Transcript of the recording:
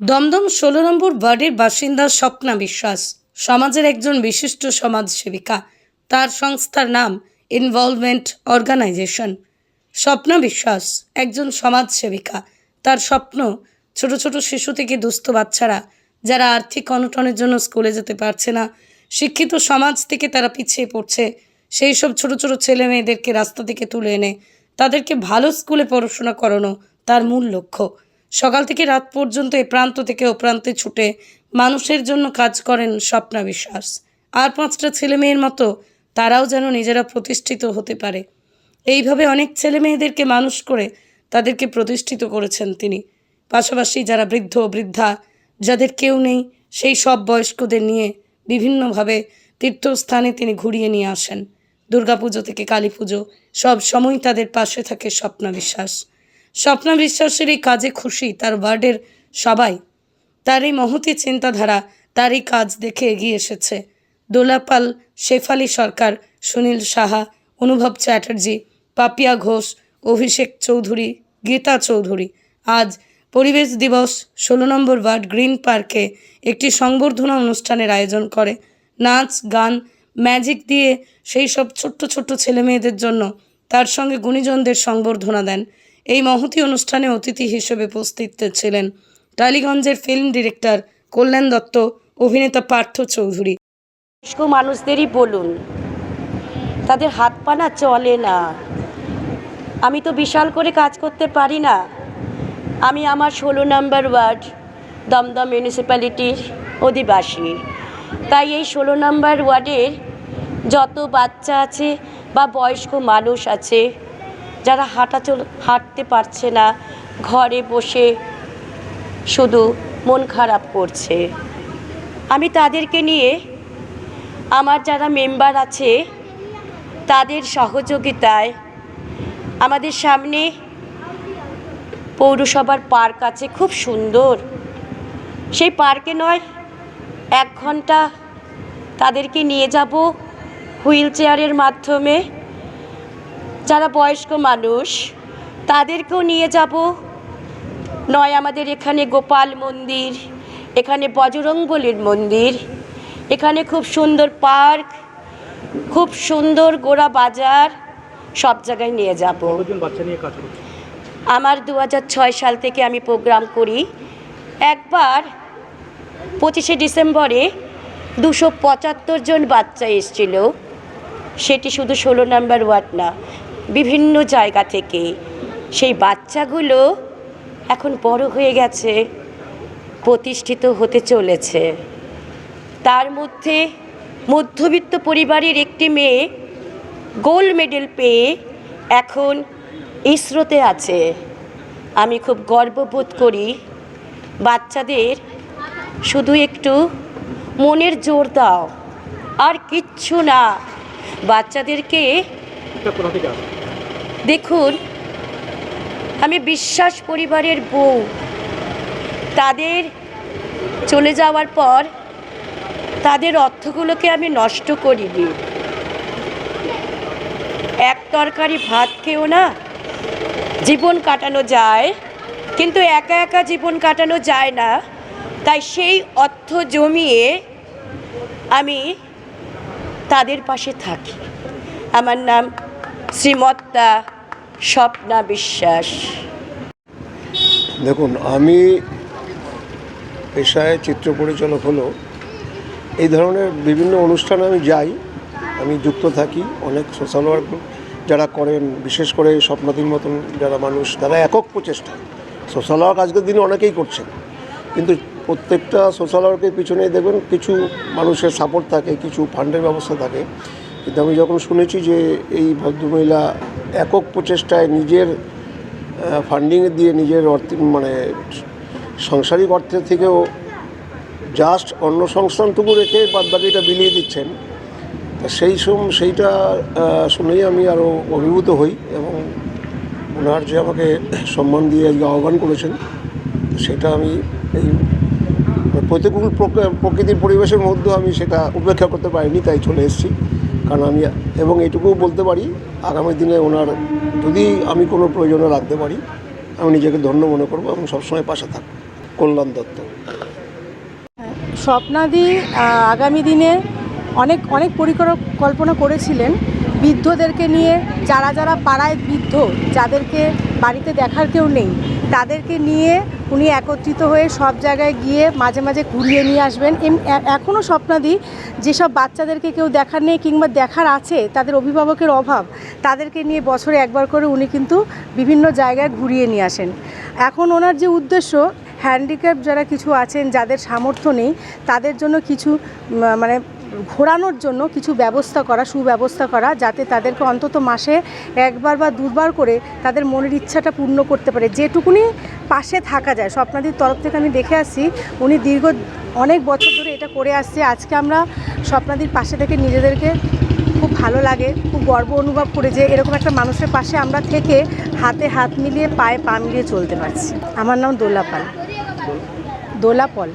দমদম ষোলো নম্বর ওয়ার্ডের বাসিন্দা স্বপ্না বিশ্বাস, সমাজের একজন বিশিষ্ট সমাজসেবিকা। তার সংস্থার নাম ইনভলভমেন্ট অর্গানাইজেশন স্বপ্না বিশ্বাস একজন সমাজসেবিকা। তার স্বপ্ন ছোট ছোট শিশু থেকে দুস্থ বাচ্চারা যারা আর্থিক অনটনের জন্য স্কুলে যেতে পারছে না, শিক্ষিত সমাজ থেকে তারা পিছিয়ে পড়ছে। সেই সব ছোট ছোট ছেলে মেয়েদেরকে রাস্তা থেকে তুলে এনে তাদেরকে ভালো স্কুলে পড়াশোনা করানো তার মূল লক্ষ্য। সকাল থেকে রাত পর্যন্ত এ প্রান্ত থেকে ও প্রান্তে ছুটে মানুষের জন্য কাজ করেন স্বপ্না বিশ্বাস। আর পাঁচটা ছেলে মেয়ের মতো তারাও যেন নিজেরা প্রতিষ্ঠিত হতে পারে। এইভাবে অনেক ছেলে মেয়েদেরকে মানুষ করে তাদেরকে প্রতিষ্ঠিত করেছেন তিনি। পাশাপাশি যারা বৃদ্ধ বৃদ্ধা, যাদের কেউ নেই, সেই সব বয়স্কদের নিয়ে বিভিন্নভাবে তীর্থস্থানে তিনি ঘুরিয়ে নিয়ে আসেন। দুর্গাপুজো থেকে কালী পুজো সব সময় তাদের পাশে থাকে স্বপ্না বিশ্বাস। স্বপ্না বিশ্বাসের এই কাজে খুশি তার ওয়ার্ডের সবাই। তার এই মহতি চিন্তাধারা তার এই কাজ দেখে এগিয়ে এসেছে। দোলাপাল, শেফালি সরকার, সুনীল সাহা, অনুভব চ্যাটার্জি, পাপিয়া ঘোষ, অভিষেক চৌধুরী, গীতা চৌধুরী। আজ পরিবেশ দিবস, ষোলো নম্বর ওয়ার্ড গ্রিন পার্কে একটি সংবর্ধনা অনুষ্ঠানের আয়োজন করে। নাচ, গান, ম্যাজিক দিয়ে সেই সব ছোট্ট ছোট্ট ছেলে মেয়েদের জন্য তার সঙ্গে গুণীজনদের সংবর্ধনা দেন। এই মহতি অনুষ্ঠানে অতিথি হিসেবে উপস্থিত ছিলেন টালিগঞ্জের ফিল্ম ডিরেক্টর কল্যাণ দত্ত, অভিনেতা পার্থ চৌধুরী। বয়স্ক মানুষদেরই বলুন, তাদের হাত পা না চলে না। আমি তো বিশাল করে কাজ করতে পারি না। আমি আমার ষোলো নম্বর ওয়ার্ড, দমদম মিউনিসিপ্যালিটির অধিবাসী। তাই এই ষোলো নম্বর ওয়ার্ডের যত বাচ্চা আছে বা বয়স্ক মানুষ আছে যারা হাঁটা চল, হাঁটতে পারছে না, ঘরে বসে শুধু মন খারাপ করছে। আমি তাদেরকে নিয়ে আমার যারা মেম্বার আছে, তাদের সহযোগিতায় আমাদের সামনে পৌরসভার পার্ক আছে, খুব সুন্দর। সেই পার্কে নয়, এক ঘণ্টা তাদেরকে নিয়ে যাব হুইল চেয়ারের মাধ্যমে। যারা বয়স্ক মানুষ তাদেরকেও নিয়ে যাব। নয় আমাদের এখানে গোপাল মন্দির এখানে বজরংবলির মন্দির এখানে খুব সুন্দর পার্ক খুব সুন্দর গোড়া বাজার সব জায়গায় নিয়ে যাব। আমার দু ছয় সাল থেকে আমি প্রোগ্রাম করি। একবার পঁচিশে ডিসেম্বরে দুশো পঁচাত্তর জন বাচ্চা এসেছিল। সেটি শুধু ষোলো নাম্বার ওয়ার্ড না বিভিন্ন জায়গা থেকে। সেই বাচ্চাগুলো এখন বড় হয়ে গেছে, প্রতিষ্ঠিত হতে চলেছে। তার মধ্যে মধ্যবিত্ত পরিবারের একটি মেয়ে গোল্ড মেডেল পেয়ে এখন ইসরোতে আছে। আমি খুব গর্ববোধ করি বাচ্চাদের। শুধু একটু মনের জোর দাও, আর কিচ্ছু না। বাচ্চাদেরকে দেখুন, আমি বিশ্বাস পরিবারের বউ। তাদের চলে যাওয়ার পর তাদের অর্থগুলোকে আমি নষ্ট করিনি। এক তরকারি ভাত খেয়েও না, জীবন কাটানো যায়। কিন্তু একা একা জীবন কাটানো যায় না। তাই সেই অর্থ জমিয়ে আমি তাদের পাশে থাকি। আমার নাম শ্রীমত্তা স্বপ্না বিশ্বাস। দেখুন, আমি পেশায় চিত্র পরিচালক হলো। এই ধরনের বিভিন্ন অনুষ্ঠানে আমি যাই, আমি যুক্ত থাকি অনেক সোশ্যাল ওয়ার্ক যারা করেন, বিশেষ করে স্বপ্নাথীর মতন যারা মানুষ, তারা একক প্রচেষ্টা। সোশ্যাল ওয়ার্ক আজকের দিনে অনেকেই করছেন, কিন্তু প্রত্যেকটা সোশ্যাল ওয়ার্কের পিছনে দেখবেন কিছু মানুষের সাপোর্ট থাকে, কিছু ফান্ডের ব্যবস্থা থাকে। কিন্তু আমি যখন শুনেছি যে এই ভদ্রমহিলা একক প্রচেষ্টায় নিজের ফান্ডিং দিয়ে নিজের অর্থ মানে সাংসারিক অর্থের থেকেও জাস্ট অন্য সংস্থানটুকু রেখে বাদ বাকিটা বিলিয়ে দিচ্ছেন, তা সেই সম, সেইটা শুনেই আমি আরও অভিভূত হই এবং ওনার যে আমাকে সম্মান দিয়ে আজকে আহ্বান করেছেন, সেটা আমি এই প্রতিকূল প্রক- প্রকৃতির পরিবেশের মধ্যেও আমি সেটা উপেক্ষা করতে পারিনি, তাই চলে এসেছি। কারণ আমি এবং এটুকুও বলতে পারি, আগামী দিনে ওনার যদি আমি কোনো প্রয়োজনে রাখতে পারি, আমি নিজেকে ধন্য মনে করব এবং সবসময় পাশে থাকব। কল্যাণ দত্ত। স্বপ্নাদি আগামী দিনে অনেক অনেক পরিকল্পনা করেছিলেন। বৃদ্ধদেরকে নিয়ে যারা যারা পাড়ায় বৃদ্ধ, যাদেরকে বাড়িতে দেখার কেউ নেই, তাদেরকে নিয়ে উনি একত্রিত হয়ে সব জায়গায় গিয়ে মাঝে মাঝে ঘুরিয়ে নিয়ে আসবেন। এখনও স্বপ্নাদি, যেসব বাচ্চাদেরকে কেউ দেখার নেই কিংবা দেখার আছে, তাদের অভিভাবকের অভাব, তাদেরকে নিয়ে বছরে একবার করে উনি কিন্তু বিভিন্ন জায়গায় ঘুরিয়ে নিয়ে আসেন। এখন ওনার যে উদ্দেশ্য হ্যান্ডিক্যাপ যারা কিছু আছেন, যাদের সামর্থ্য নেই, তাদের জন্য কিছু মানে ঘোরানোর জন্য কিছু ব্যবস্থা করা, সুব্যবস্থা করা, যাতে তাদেরকে অন্তত মাসে একবার বা দুবার করে তাদের মনের ইচ্ছাটা পূর্ণ করতে পারে। যেটুকুনি পাশে থাকা যায়, স্বপ্নাদির তরফ থেকে আমি দেখে আসছি, উনি দীর্ঘ অনেক বছর ধরে এটা করে আসছে। আজকে আমরা স্বপ্নাদির পাশে থেকে নিজেদেরকে খুব ভালো লাগে, খুব গর্ব অনুভব করে যে এরকম একটা মানুষের পাশে আমরা থেকে হাতে হাত মিলিয়ে, পায়ে পা মিলিয়ে চলতে পারছি। আমার নাম দোলাপাল। দোলাপল।